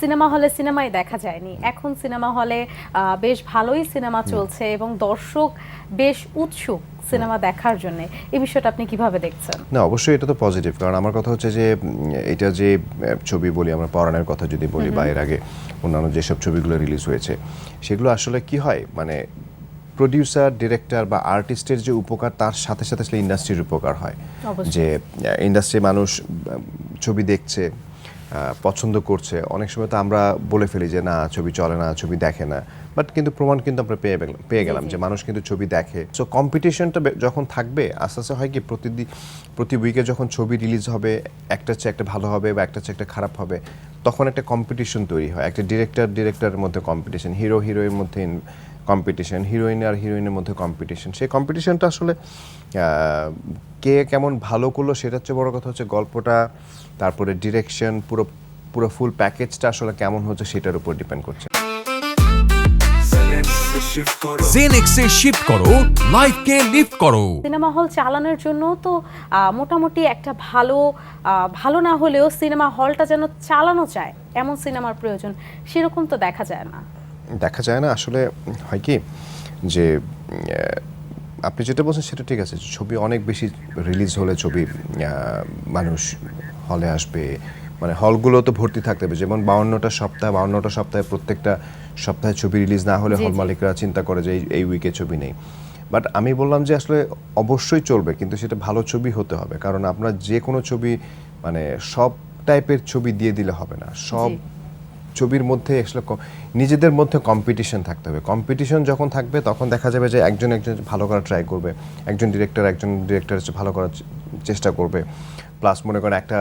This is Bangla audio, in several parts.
সিনেমা হলে সিনেমাই দেখা যায়নি। এখন সিনেমা হলে বেশ ভালোই সিনেমা চলছে এবং দর্শক বেশ উৎসুক সিনেমা দেখার জন্য। এই বিষয়টা আপনি কীভাবে দেখছেন? না অবশ্যই এটা তো পজিটিভ কারণ আমার কথা হচ্ছে যে এটা যে ছবি বলি আমরা পড়ানোর কথা যদি বলি বা এর আগে অন্যান্য যেসব ছবিগুলো রিলিজ হয়েছে সেগুলো আসলে কি হয়? মানে প্রডিউসার ডিরেক্টর বা আর্টিস্টের যে উপকার তার সাথে সাথে আসলে ইন্ডাস্ট্রির উপকার হয়। যে ইন্ডাস্ট্রি মানুষ ছবি দেখছে পছন্দ করছে অনেক সময় তো আমরা বলে ফেলি যে না ছবি চলে না ছবি দেখে না। বাট কিন্তু প্রমাণ কিন্তু আমরা পেয়ে গেলাম পেয়ে গেলাম যে মানুষ কিন্তু ছবি দেখে। সো কম্পিটিশনটা যখন থাকবে আস্তে আস্তে হয় কি প্রতিদিন প্রতি উইকে যখন ছবি রিলিজ হবে একটা চেয়ে একটা ভালো হবে বা একটা চেয়ে একটা খারাপ হবে তখন একটা কম্পিটিশন তৈরি হয়। একটা ডিরেক্টর ডিরেক্টরের মধ্যে কম্পিটিশন হিরো হিরোইনের মধ্যে কম্পিটিশন হিরোইন আর হিরোইনের মধ্যে কম্পিটিশন সেই কম্পিটিশনটা আসলে কে কেমন ভালো করল সেটা হচ্ছে বড় কথা হচ্ছে গল্পটা তারপরে ডিরেকশন পুরো পুরো ফুল প্যাকেজটা আসলে কেমন হচ্ছে সেটার উপর ডিপেন্ড করছে। জেনেক্সে শিফট করো লাইফকে লিফট করো। সিনেমা হল চালানোর জন্য তো আহ, মোটামুটি একটা ভালো আহ, ভালো না হলেও সিনেমা হলটা যেন চালানো চায় এমন সিনেমার প্রয়োজন সেরকম তো দেখা যায় না। দেখা যায় না আসলে হয় কি যে আপনি যেটা বলছেন সেটা ঠিক আছে ছবি অনেক বেশি রিলিজ হলে ছবি মানুষ হলে আসবে মানে হলগুলো তো ভর্তি থাকতে হবে যেমন বাউন্নটা সপ্তাহ বাউন্নটা সপ্তাহে প্রত্যেকটা সপ্তাহে ছবি রিলিজ না হলে হল মালিকরা চিন্তা করে যে এই- উইকে ছবি নেই বাট আমি বললাম যে আসলে অবশ্যই চলবে কিন্তু সেটা ভালো ছবি হতে হবে কারণ আপনার যে কোনো ছবি মানে সব টাইপের ছবি দিয়ে দিলে হবে না সব। ছবির মধ্যে আসলে নিজেদের মধ্যে কম্পিটিশন থাকতে হবে। কম্পিটিশন যখন থাকবে, তখন দেখা যাবে যে একজন একজন ভালো করার ট্রাই করবে, একজন ডিরেক্টর একজন ডিরেক্টর ভালো করার চেষ্টা করবে। প্লাস মনে করেন একটা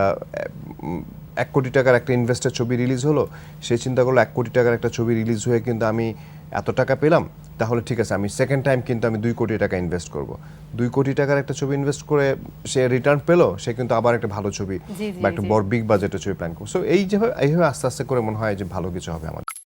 এক কোটি টাকার একটা ইনভেস্টার ছবি রিলিজ হলো, সে চিন্তা করল এক কোটি টাকার একটা ছবি রিলিজ হয়ে কিন্তু আমি এত টাকা পেলাম তাহলে ঠিক আছে আমি সেকেন্ড টাইম কিন্তু আমি দুই কোটি টাকা ইনভেস্ট করব। দুই কোটি টাকার একটা ছবি ইনভেস্ট করে সে রিটার্ন পেল সে কিন্তু আবার একটা ভালো ছবি বা একটা বড় বিগ বাজেটের ছবি প্ল্যান করব। সো এই যেভাবে এইভাবে আস্তে আস্তে করে মনে হয় যে ভালো কিছু হবে আমাদের।